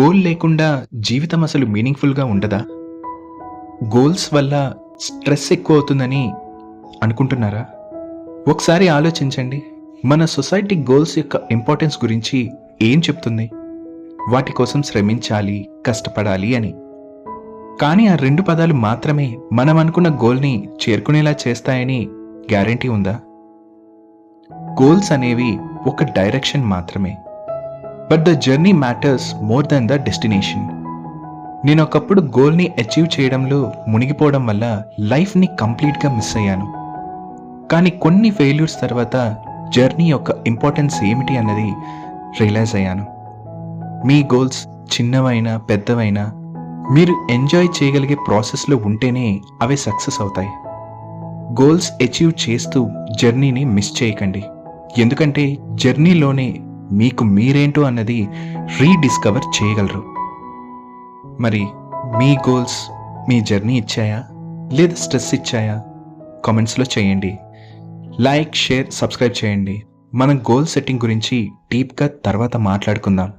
Goal లేకుండా జీవితం అసలు మీనింగ్ఫుల్గా ఉండదా? గోల్స్ వల్ల స్ట్రెస్ ఎక్కువ అవుతుందని అనుకుంటున్నారా? ఒకసారి ఆలోచించండి. మన సొసైటీ గోల్స్ యొక్క ఇంపార్టెన్స్ గురించి ఏం చెప్తుంది? వాటి కోసం శ్రమించాలి కష్టపడాలి అని. కానీ ఆ రెండు పదాలు మాత్రమే మనం అనుకున్న గోల్ని చేరుకునేలా చేస్తాయని గ్యారంటీ ఉందా? గోల్స్ అనేవి ఒక డైరెక్షన్ మాత్రమే. But the journey matters more than the destination నేను ఒకప్పుడు గోల్ని అచీవ్ చేయడంలో మునిగిపోవడం వల్ల లైఫ్ని కంప్లీట్గా మిస్ అయ్యాను. కానీ కొన్ని ఫెయిల్యూర్స్ తర్వాత జర్నీ యొక్క ఇంపార్టెన్స్ ఏమిటి అన్నది రియలైజ్ అయ్యాను. మీ గోల్స్ చిన్నవైనా పెద్దవైనా మీరు ఎంజాయ్ చేయగలిగే ప్రాసెస్లో ఉంటేనే అవి సక్సెస్ అవుతాయి. గోల్స్ అచీవ్ చేస్తూ జర్నీని మిస్ చేయకండి. ఎందుకంటే జర్నీలోనే మీకు మీరేంటో అన్నది రీడిస్కవర్ చేయగలరు. మరి మీ గోల్స్ మీ జర్నీ ఇచ్చాయా? లేదా స్ట్రెస్ ఇచ్చాయా? కామెంట్స్లో చేయండి. లైక్ షేర్ సబ్స్క్రైబ్ చేయండి. మనం గోల్ సెట్టింగ్ గురించి డీప్గా తర్వాత మాట్లాడుకుందాం.